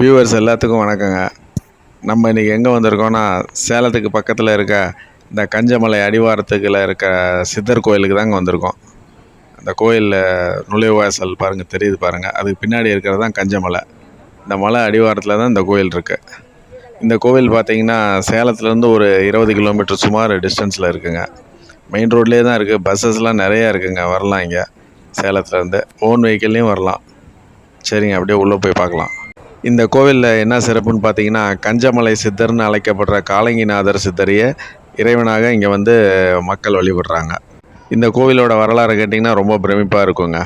Viewers எல்லாத்துக்கும் வணக்கங்க. நம்ம இன்றைக்கி எங்கே வந்திருக்கோன்னா சேலத்துக்கு பக்கத்தில் இருக்க இந்த கஞ்சமலை அடிவாரத்துக்குள்ள இருக்க சித்தர் கோயிலுக்கு தாங்க வந்திருக்கோம். அந்த கோயிலில் நுழைவாசல் பாருங்கள் தெரியுது பாருங்கள் அதுக்கு பின்னாடி இருக்கிறது தான் கஞ்சமலை. இந்த மலை அடிவாரத்தில் தான் இந்த கோயில் இருக்குது இந்த கோவில் பார்த்தீங்கன்னா சேலத்துலேருந்து ஒரு இருபது கிலோமீட்டர் சுமார் டிஸ்டன்ஸில் இருக்குங்க. மெயின் ரோட்லேயே தான் இருக்குது பஸ்ஸஸ்லாம் நிறையா இருக்குங்க வரலாம் இங்கே. சேலத்துலேருந்து. ஓன் வெஹிக்கிள்லேயும் வரலாம். சரிங்க அப்படியே உள்ளே போய் பார்க்கலாம். இந்த கோவிலில் என்ன சிறப்புன்னு பார்த்தீங்கன்னா கஞ்சமலை சித்தர்னு அழைக்கப்படுற காலங்கிநாதர் சித்தரையே இறைவனாக இங்கே வந்து மக்கள் வழிபடுறாங்க. இந்த கோவிலோட வரலாறு கேட்டிங்கன்னா ரொம்ப பிரமிப்பாக இருக்குங்க.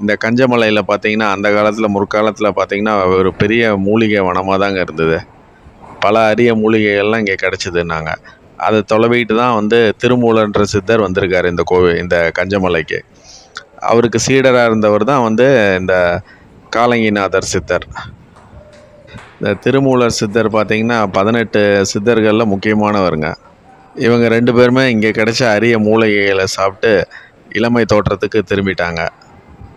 இந்த கஞ்சமலையில் பார்த்தீங்கன்னா அந்த காலத்தில் முற்காலத்தில் பார்த்தீங்கன்னா ஒரு பெரிய மூலிகை வனமாக தாங்க இருந்தது. பல அரிய மூலிகைகள்லாம் இங்கே கிடச்சிதுன்னாங்க. அதை தொலைவிட்டு தான் வந்து திருமூலன்ற சித்தர் வந்திருக்கார் இந்த கோவில் இந்த கஞ்சமலைக்கு. அவருக்கு சீடராக இருந்தவர் தான் வந்து இந்த காலங்கிநாதர் சித்தர். இந்த திருமூலர் சித்தர் பார்த்திங்கன்னா பதினெட்டு சித்தர்களில் முக்கியமானவருங்க. இவங்க ரெண்டு பேருமே இங்கே கிடைச்ச அரிய மூலிகைகளை சாப்பிட்டு இளமை தோற்றத்துக்கு திரும்பிட்டாங்க.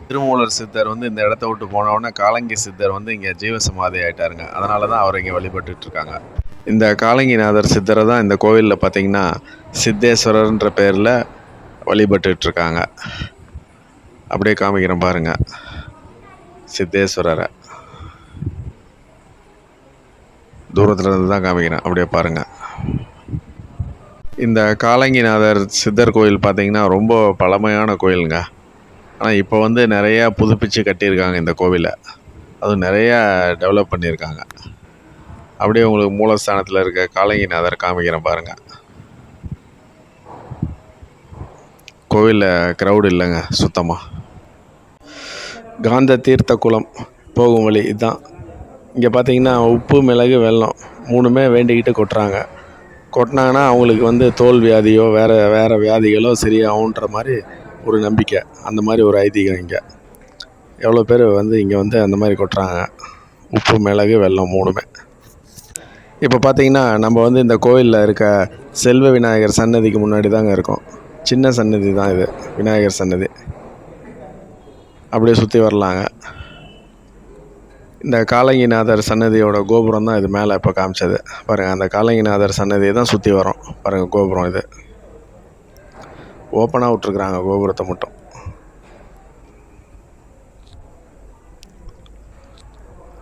திருமூலர் சித்தர் வந்து இந்த இடத்த விட்டு போனவுடனே காலங்கி சித்தர் வந்து இங்கே ஜீவசமாதி ஆகிட்டாருங்க அதனால தான் அவர் இங்கே வழிபட்டுருக்காங்க இந்த காலங்கிநாதர் சித்தரை தான் இந்த கோவிலில் பார்த்திங்கன்னா சித்தேஸ்வரர்ன்ற பேரில் வழிபட்டுருக்காங்க அப்படியே காமிக்கிறேன் பாருங்கள் சித்தேஸ்வரரை. தூரத்தில் இருந்து தான் காமிக்கிறேன். அப்படியே பாருங்கள் இந்த காலங்கிநாதர் சித்தர் கோயில் பார்த்தீங்கன்னா ரொம்ப பழமையான கோயிலுங்க. ஆனால் இப்போ வந்து நிறையா புதுப்பிச்சு கட்டியிருக்காங்க இந்த கோவிலை. அதுவும் நிறையா டெவலப் பண்ணியிருக்காங்க. அப்படியே உங்களுக்கு மூலஸ்தானத்தில் இருக்க காலங்கிநாதர் காமிக்கிறேன் பாருங்கள் கோவிலில் க்ரௌடு இல்லைங்க சுத்தமாக காந்த தீர்த்த குளம் போகும் வழி இதுதான். இங்கே பார்த்தீங்கன்னா உப்பு மிளகு வெல்லம் மூணுமே வேண்டிக்கிட்டு கொட்டுறாங்க. கொட்டினாங்கன்னா அவங்களுக்கு வந்து தோல் வியாதியோ வேறு வேறு வியாதிகளோ சரியாகுன்ற மாதிரி ஒரு நம்பிக்கை. அந்த மாதிரி ஒரு ஐதீகம் இங்கே. எவ்வளோ பேர் வந்து இங்கே வந்து அந்த மாதிரி கொட்டுறாங்க. உப்பு மிளகு வெல்லம் மூணுமே. இப்போ பார்த்தீங்கன்னா நம்ம வந்து இந்த கோயிலில் இருக்க செல்வ விநாயகர் சன்னதிக்கு முன்னாடி தாங்க இருக்கோம். சின்ன சன்னதி தான் இது விநாயகர் சன்னதி. அப்படியே சுற்றி வரலாங்க. இந்த காலங்கிநாதர் சன்னதியோட கோபுரம் தான் இது மேலே இப்போ காமிச்சது. பாருங்கள் அந்த காலங்கிநாதர் சன்னதியை தான் சுற்றி வரோம். பாருங்கள் கோபுரம் இது. ஓப்பனாக விட்ருக்குறாங்க கோபுரத்தை மட்டும்.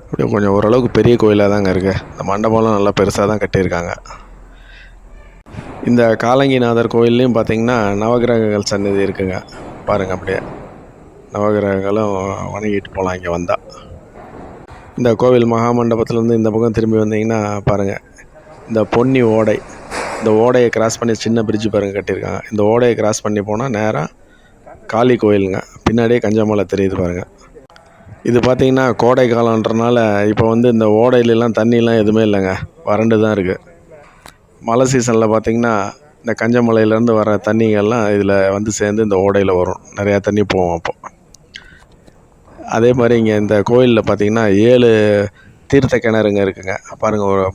அப்படியே கொஞ்சம் ஓரளவுக்கு பெரிய கோயிலாக தாங்க இருக்குது இந்த மண்டபம்லாம் நல்லா பெருசாக தான் கட்டியிருக்காங்க. இந்த காலங்கிநாதர் கோயில்லையும் பார்த்தீங்கன்னா நவகிரகங்கள் சன்னதி இருக்குங்க. பாருங்கள் அப்படியே. நவகிரகங்களும் வணங்கிட்டு போகலாம் இங்கே வந்தால் இந்த கோவில் மகாமண்டபத்துலேருந்து இந்த பக்கம் திரும்பி வந்தீங்கன்னா பாருங்கள் இந்த பொன்னி ஓடை. இந்த ஓடையை கிராஸ் பண்ணி சின்ன பிரிட்ஜ் பாருங்கள் கட்டியிருக்காங்க. இந்த ஓடையை கிராஸ் பண்ணி போனால் நேராக காளி கோயிலுங்க. பின்னாடியே கஞ்சமலை தெரியுது பாருங்கள் இது பார்த்தீங்கன்னா கோடை காலன்றனால இப்போ வந்து இந்த ஓடையிலலாம் தண்ணிலாம் எதுவுமே இல்லைங்க. வறண்டு தான் இருக்குது மழை சீசனில் பார்த்தீங்கன்னா இந்த கஞ்சமலையிலேருந்து வர தண்ணிகள்லாம் இதில் வந்து சேர்ந்து இந்த ஓடையில் வரும். நிறையா தண்ணி போவோம் அப்போ. அதே மாதிரி இங்கே இந்த கோயிலில் பார்த்தீங்கன்னா ஏழு தீர்த்த கிணறுங்க இருக்குங்க. பாருங்கள் ஒரு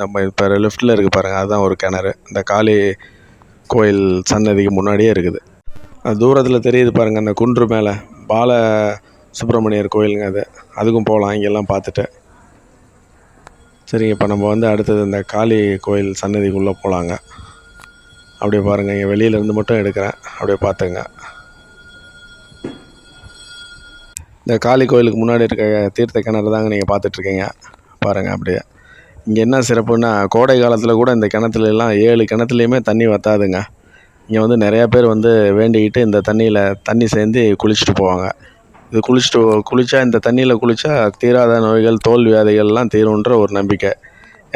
நம்ம இப்போ லெஃப்ட்டில் இருக்குது பாருங்கள் அதுதான் ஒரு கிணறு. இந்த காளி கோயில் சன்னதிக்கு முன்னாடியே இருக்குது. அது தூரத்தில் தெரியுது பாருங்கள் அந்த குன்று மேலே பால சுப்பிரமணியர் கோயிலுங்க அது. அதுக்கும் போகலாம் இங்கெல்லாம் பார்த்துட்டு சரிங்க இப்போ நம்ம வந்து அடுத்தது இந்த காளி கோயில் சன்னதிக்குள்ளே போகலாங்க அப்படியே பாருங்கள் இங்கே வெளியிலேருந்து மட்டும் எடுக்கிறேன். அப்படியே பார்த்துங்க இந்த காளி கோயிலுக்கு முன்னாடி இருக்க தீர்த்த கிணறு தாங்க நீங்கள் பார்த்துட்ருக்கீங்க. பாருங்கள் அப்படியே. இங்கே என்ன சிறப்புன்னா கோடை காலத்தில் கூட இந்த கிணத்துலலாம் ஏழு கிணத்துலையுமே தண்ணி வற்றாதுங்க இங்கே வந்து நிறையா பேர் வந்து வேண்டிக்கிட்டு இந்த தண்ணியில் தண்ணி சேர்ந்து குளிச்சுட்டு போவாங்க. இது குளிச்சுட்டு குளித்தா இந்த தண்ணியில் குளித்தா தீராத நோய்கள் தோல் வியாதிகள்லாம் தீரும்ன்ற ஒரு நம்பிக்கை.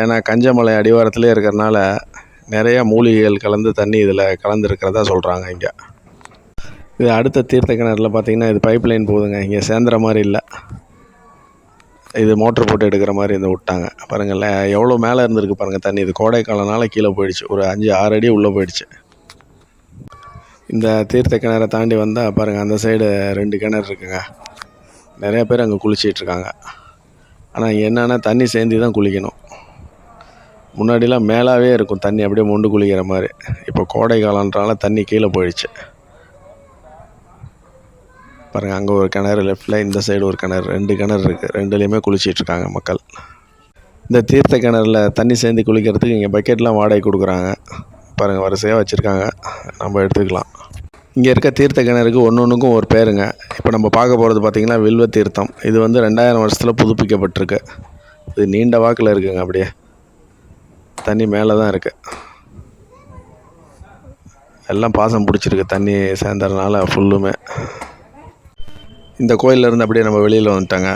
ஏன்னா கஞ்சமலை அடிவாரத்திலே இருக்கிறனால நிறையா மூலிகைகள் கலந்து தண்ணி இதில் கலந்துருக்கிறதா சொல்கிறாங்க இங்கே. இது அடுத்த தீர்த்த கிணறுல பார்த்தீங்கன்னா இது பைப் லைன் போகுதுங்க. இங்கே சேர்ந்துற மாதிரி இல்லை. இது மோட்ரு போட்டு எடுக்கிற மாதிரி இந்த விட்டாங்க. பாருங்கள்ல எவ்வளோ மேலே இருந்திருக்கு பாருங்கள் தண்ணி. இது கோடை கீழே போயிடுச்சு. ஒரு அஞ்சு ஆறு அடி உள்ளே போயிடுச்சு. இந்த தீர்த்த கிணறை தாண்டி வந்தால் பாருங்கள் அந்த சைடு ரெண்டு கிணறு இருக்குங்க. நிறைய பேர் அங்கே குளிச்சிட்டு இருக்காங்க. ஆனால் என்னென்னா தண்ணி சேர்ந்து தான் குளிக்கணும். முன்னாடிலாம் மேலாவே இருக்கும் தண்ணி அப்படியே மொண்டு குளிக்கிற மாதிரி. இப்போ கோடை காலன்றனால தண்ணி கீழே போயிடுச்சு. பாருங்கள் அங்கே ஒரு கிணறு லெஃப்ட்டில் இந்த சைடு ஒரு கிணறு ரெண்டு கிணறு இருக்குது ரெண்டுலேயுமே குளிச்சிட்ருக்காங்க மக்கள். இந்த தீர்த்த கிணறுல தண்ணி சேர்ந்து குளிக்கிறதுக்கு இங்கே பக்கெட்லாம் வாடகை கொடுக்குறாங்க. பாருங்கள் வரிசையாக வச்சுருக்காங்க. நம்ம எடுத்துக்கலாம். இங்கே இருக்க தீர்த்த கிணறுக்கு ஒன்று ஒன்றுக்கும் ஒரு பேருங்க. இப்போ நம்ம பார்க்க போகிறது பார்த்திங்கன்னா வில்வ தீர்த்தம். இது வந்து ரெண்டாயிரம் வருஷத்தில் புதுப்பிக்கப்பட்டிருக்கு. இது நீண்ட வாக்கில் இருக்குங்க அப்படியே. தண்ணி மேலே தான் இருக்குது எல்லாம் பாசம் பிடிச்சிருக்கு தண்ணி சேர்ந்ததுனால ஃபுல்லுமே இந்த கோயிலேருந்து அப்படியே நம்ம வெளியில் வந்துட்டோங்க.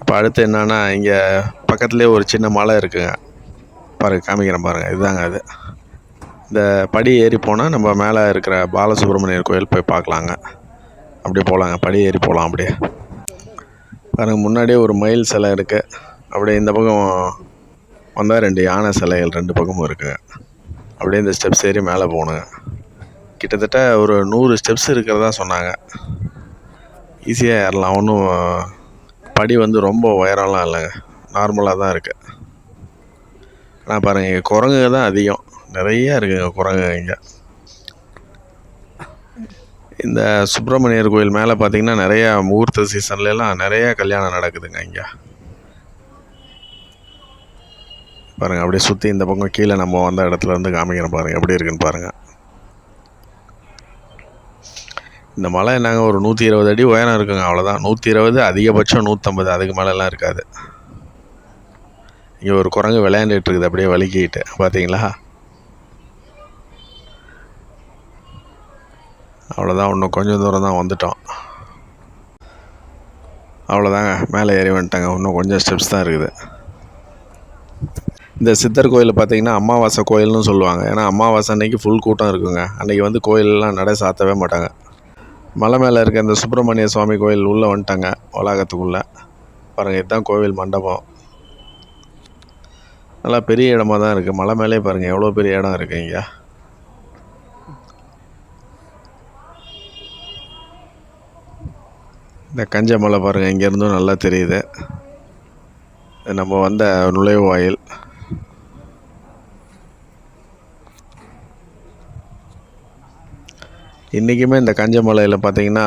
இப்போ அடுத்து என்னன்னா இங்கே பக்கத்துலேயே ஒரு சின்ன மலை இருக்குங்க. பாருங்கள் காமிக்கிறேன் பாருங்கள் இதுதாங்க அது. இந்த படி ஏறி போனால் நம்ம மேலே இருக்கிற பாலசுப்ரமணியர் கோயில் போய் பார்க்கலாங்க. அப்படியே போகலாங்க படி ஏறி போகலாம் அப்படியே. பாருங்கள் முன்னாடியே ஒரு மயில் சிலை இருக்குது அப்படியே இந்த பக்கம் வந்தால் ரெண்டு யானை சிலைகள் ரெண்டு பக்கமும் இருக்குங்க. அப்படியே இந்த ஸ்டெப்ஸ் ஏறி மேலே போகணுங்க. கிட்டத்தட்ட ஒரு நூறு ஸ்டெப்ஸ் இருக்கிறதா சொன்னாங்க. ஈஸியாக ஏறலாம். ஒன்றும் படி வந்து ரொம்ப உயரம்லாம் இல்லைங்க நார்மலாக தான் இருக்குது ஆனால் பாருங்கள் இங்கே குரங்குங்க தான் அதிகம். நிறைய இருக்குங்க குரங்கு இங்கே. இந்த சுப்பிரமணியர் கோயில் மேலே பார்த்தீங்கன்னா நிறையா முகூர்த்த சீசன்லலாம் நிறையா கல்யாணம் நடக்குதுங்க இங்கே. பாருங்கள் அப்படியே சுற்றி இந்த பக்கம் கீழே நம்ம வந்த இடத்துல இருந்து காமிக்கிறேன் பாருங்கள் எப்படி இருக்குன்னு பாருங்கள் இந்த மலை நாங்கள் ஒரு நூற்றி இருபது அடி உயரம் இருக்குங்க அவ்வளோதான் நூற்றி இருபது அதிகபட்சம் நூற்றம்பது அதுக்கு மேலெலாம் இருக்காது. இங்கே ஒரு குரங்கு விளையாண்டுட்டு இருக்குது அப்படியே வலிக்கிட்டு பார்த்தீங்களா அவ்வளோதான் இன்னும் கொஞ்சம் தூரம் தான் வந்துட்டோம். அவ்வளோதாங்க மேலே ஏறி வந்துட்டாங்க இன்னும் கொஞ்சம் ஸ்டெப்ஸ் தான் இருக்குது. இந்த சித்தர் கோயில் பார்த்தீங்கன்னா அமாவாசை கோயில்னு சொல்லுவாங்க. ஏன்னா அமாவாசை அன்றைக்கி ஃபுல் கூட்டம் இருக்குங்க. அன்றைக்கி வந்து கோயிலெலாம் நடை சாத்தவே மாட்டாங்க. மலை மேலே இருக்க இந்த சுப்பிரமணிய சுவாமி கோயில் உள்ளே வந்துட்டாங்க வளாகத்துக்குள்ளே. பாருங்கள் இதுதான் கோவில் மண்டபம். நல்லா பெரிய இடமா தான் இருக்குது மலை மேலே பாருங்கள் எவ்வளோ பெரிய இடம் இருக்குது இங்கே. இந்த கஞ்ச மலை பாருங்கள் இங்கேருந்தும் நல்லா தெரியுது. நம்ம வந்த நுழைவாயில். இன்றைக்குமே இந்த கஞ்சமலையில் பார்த்திங்கன்னா பார்த்தீங்கன்னா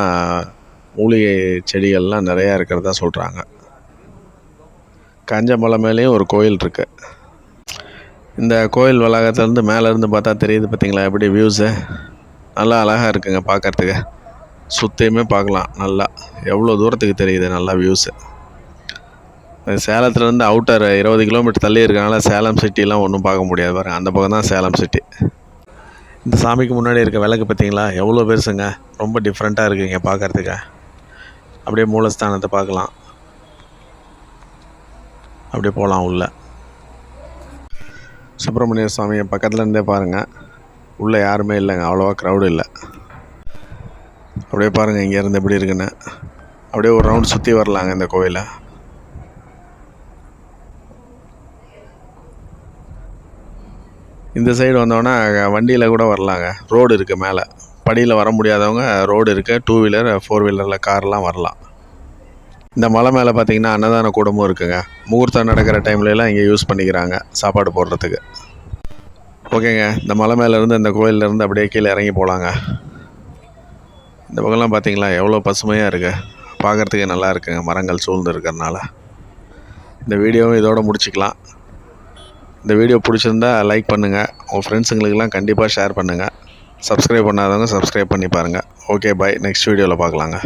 மூலிகை செடிகள்லாம் நிறையா இருக்கிறதா சொல்கிறாங்க கஞ்சமலை மேலேயும் ஒரு கோயில் இருக்குது இந்த கோயில் வளாகத்துலேருந்து மேலேருந்து பார்த்தா தெரியுது பார்த்தீங்களா எப்படி வியூஸு நல்லா அழகாக இருக்குங்க பார்க்கறதுக்கு சுற்றியுமே பார்க்கலாம் நல்லா. எவ்வளோ தூரத்துக்கு தெரியுது நல்லா வியூஸு சேலத்துலேருந்து அவுட்டர் இருபது கிலோமீட்டர் தள்ளி இருக்கனால சேலம் சிட்டிலாம் ஒன்றும் பார்க்க முடியாது பாருங்கள் அந்த பக்கம் தான் சேலம் சிட்டி இந்த சாமிக்கு முன்னாடி இருக்க விளக்கு பார்த்தீங்களா? எவ்வளோ பெருசுங்க? ரொம்ப டிஃப்ரெண்ட்டாக இருக்குங்க பார்க்கறதுக்கு. அப்படியே மூலஸ்தானத்தை பார்க்கலாம். அப்படியே போகலாம் உள்ள. சுப்பிரமணிய சுவாமியை பக்கத்தில் இருந்தே பாருங்கள் உள்ளே யாருமே இல்லைங்க. அவ்வளோவா க்ரௌடு இல்லை. அப்படியே பாருங்கள் இங்கேருந்து எப்படி இருக்குன்னு. அப்படியே ஒரு ரவுண்ட் சுற்றி வரலாங்க இந்த கோயிலை இந்த சைடு வந்தோன்னா வண்டியில் கூட வரலாங்க. ரோடு இருக்குது மேலே. படியில் வர முடியாதவங்க ரோடு இருக்குது டூ வீலர் ஃபோர் வீலரில் கார்லாம் வரலாம். இந்த மலை மேலே பார்த்தீங்கன்னா அன்னதான கூடமும் இருக்குங்க. முகூர்த்தம் நடக்கிற டைம்லலாம் இங்கே யூஸ் பண்ணிக்கிறாங்க சாப்பாடு போடுறதுக்கு. ஓகேங்க. இந்த மலை மேலேருந்து இந்த கோயிலேருந்து அப்படியே கீழே இறங்கி போகலாங்க இந்த பக்கம்லாம் பார்த்தீங்களா எவ்வளோ பசுமையாக இருக்குது பார்க்குறதுக்கு நல்லா இருக்குங்க. மரங்கள் சூழ்ந்து இருக்கிறதுனால. இந்த வீடியோவும் இதோடு முடிச்சுக்கலாம். இந்த வீடியோ பிடிச்சிருந்தா லைக் பண்ணுங்கள் உங்கள் ஃப்ரெண்ட்ஸுங்களுக்கெல்லாம் கண்டிப்பாக ஷேர் பண்ணுங்கள் சப்ஸ்கிரைப் பண்ணாதவங்க சப்ஸ்கிரைப் பண்ணி பாருங்கள் ஓகே பாய் நெக்ஸ்ட் வீடியோவில் பார்க்கலாங்க.